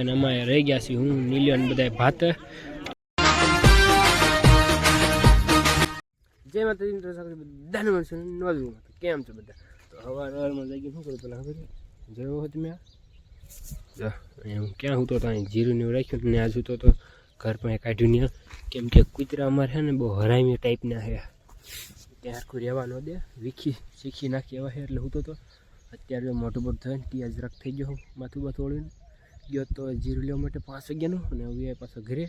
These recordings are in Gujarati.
અને અમારે રહી ગયા છીએ હું નીલિયન બધા ભાત. જય માતાજી, મિત્રો સાથે બધાને મળશે નોંધવું કેમ છો બધા? તો હવાર હવારમાં જઈ શું કરું પેલા ખબર છે? જોયો હો મેં હું ક્યાં હતો તો અહીં જીરું ને રાખ્યું ને આ જૂતો તો ઘર પણ કાઢ્યું ને કેમ કે કૂતરા અમારે છે ને બહુ હરામી ટાઈપના છે. ત્યાં આખું રહેવા ન દે વીખી, શીખી નાખી એવા છે એટલે હું તો તો અત્યારે મોટું મોટું મોટું ને ટીયા જરાક થઈ ગયો હું માથું બાથું ઓળીને. ગયો તો જીરું લેવા માટે પાંચ વાગ્યાનું અને હવે પાછો ઘરે.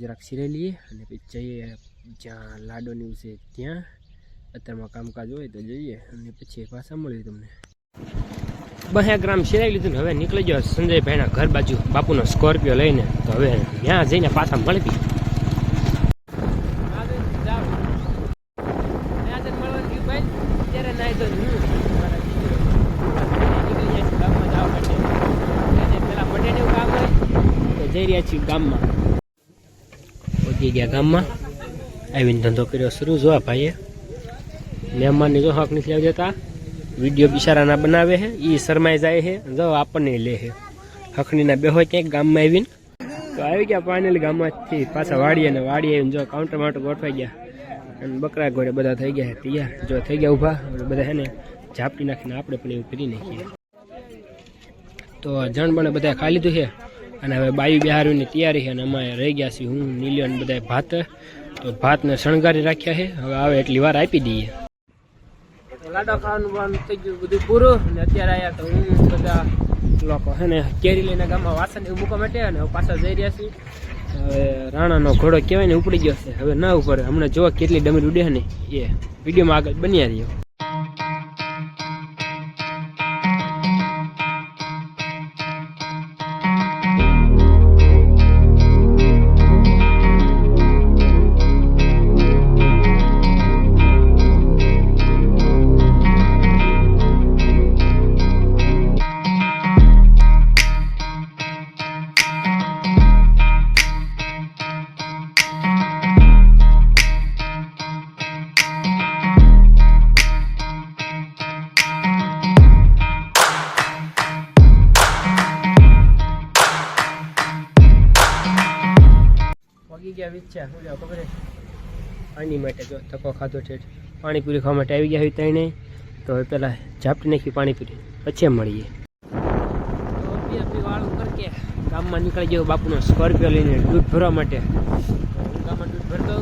જરાક સિરાઈ લઈએ અને પછી જઈએ જ્યાં લાડોની છે ત્યાં. અત્યારમાં કામકાજ હોય તો જઈએ અને પછી પાછા મળીએ તમને. બહે ગ્રામ સિરાઈ લીધું ને હવે નીકળી ગયો સંજયભાઈના ઘર બાજુ. બાપુનો સ્કોર્પિયો લઈને. તો હવે ત્યાં જઈને પાછા મળવી જઈ રહ્યા છીએ ગામમાં. પહોંચી ગયા ગામમાં. આવીને ધંધો કર્યો, શરૂ જોવા ભાઈએ. મહેમાનની જો હક નથી આવી જતા વીડિયો બિચારાના બનાવે છે એ શરમાઈ જાય છે જો આપણને લે છે હખણીના બે હોય ક્યાંક ગામમાં આવીને. તો આવી ગયા ફાઇનલ ગામમાંથી. પાછા વાડીએ ને વાડીએ આવીને જો કાઉન્ટર માઉન્ટર ગોઠવાઈ ગયા. અને બકરા ઘોડે બધા થઈ ગયા તૈયાર. જો થઈ ગયા ઊભા બધા છે ને ઝાપટી નાખીને આપણે પણ એવું કરી નાખીએ. તો જણ બને બધા ખાઈ લીધું છે અને હવે બાયુ બિહારીની તૈયારી છે અને અમે રહી ગયા છીએ હું નીલ્યો અને બધા ભાત. તો ભાતને શણગારી રાખ્યા છે. હવે આવે એટલી વાર આપી દઈએ. લાડો ખાવાનું બાવાનું થઈ ગયું, બધું પૂરું. અને અત્યારે આવ્યા તો હું બધા લોકો છે ને કેરી લઈને ગામમાં વાસણ એવું મૂકવા માટે અને પાછા જઈ રહ્યા છીએ. હવે રાણાનો ઘોડો કહેવાય ને, ઉપડી ગયો છે. હવે ના ઉપર હમણાં જો કેટલી ડમરી ઉડે ને. એ વિડીયોમાં આગળ બન્યા રહ્યો. પગી ગયા વિચ્છા. હું જાવ ખબર? પાણી માટે જો ધક્કો ખાધો છે. પાણીપુરી ખાવા માટે આવી ગયા હોય ત્રણે. તો હવે પેલા ઝાપટી નાખી પાણીપુરી પછી મળીએ. ગામમાં નીકળી ગયો બાપુનો સ્કોર્પિયો લઈને દૂધ ભરવા માટે. ગામમાં દૂધ ભરતો